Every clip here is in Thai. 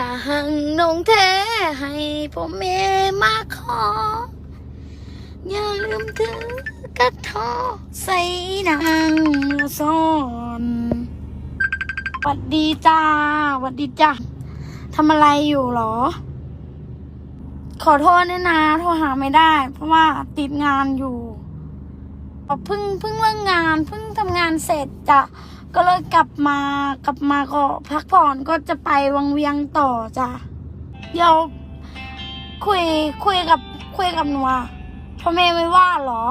ถ้าหังนงแท้ให้พ่อแม่มาขอ อย่าลืมถือกระทอใส่นางซ่อนหวัดดีจ้าหวัดดีจ้าทำอะไรอยู่หรอ ขอโทษด้วยนะโทรหาไม่ได้ เพราะว่าติดงานอยู่เพิ่งเพิ่งเลิกงานเพิ่งทำงานเสร็จจ้ะ ก็เลยกลับมากลับมาก็พักผ่อนก็จะไปวังเวียงต่อจ้ะเดี๋ยวคุยคุยกับคุยกับหนูอะพ่อแม่ไม่ว่าเหรอ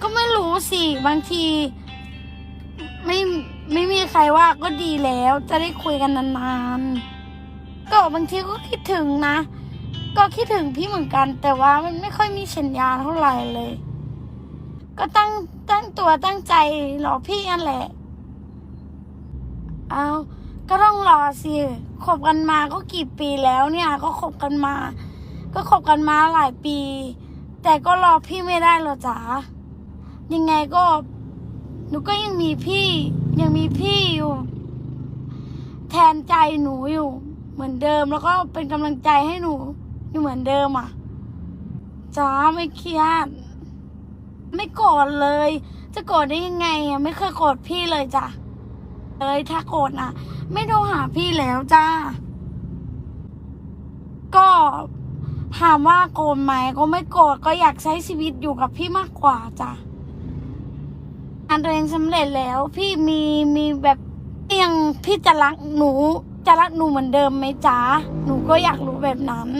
ก็ไม่รู้สิบางทีไม่ไม่มีใครว่าก็ดีแล้ว จะได้คุยกันนานๆ ก็บางทีก็คิดถึงนะ ก็คิดถึงพี่เหมือนกัน แต่ว่ามันไม่ค่อยมีสัญญาเท่าไหร่เลย ก็ตั้งตั้งตัวตั้งใจรอพี่นั่นแหละ เอาก็ต้องรอสิคบกันมาก็กี่ปีแล้วเนี่ย ก็คบกันมา ก็คบกันมาหลายปี แต่ก็รอพี่ไม่ได้หรอจ๋ายังไงก็ หนูก็ยังมีพี่ ยังมีพี่อยู่ แทนใจหนูอยู่ เหมือนเดิมแล้วก็เป็นกำลังใจให้หนูอยู่เหมือนเดิมอะจ้าไม่เครียด ไม่โกรธเลย จะโกรธได้ยังไงอะไม่เคยโกรธพี่เลยจ้ะเลยถ้าโกรธนะไม่โทรหาพี่แล้วจ้าก็ถามว่าโกรธไหมก็ไม่โกรธก็อยากใช้ชีวิตอยู่กับพี่มากกว่าจ้ะงานตัวเองสำเร็จแล้ว พี่มีมีแบบยังพี่จะรักหนู จะรักหนูเหมือนเดิมไหมจ๊ะหนูก็อยากรู้แบบนั้น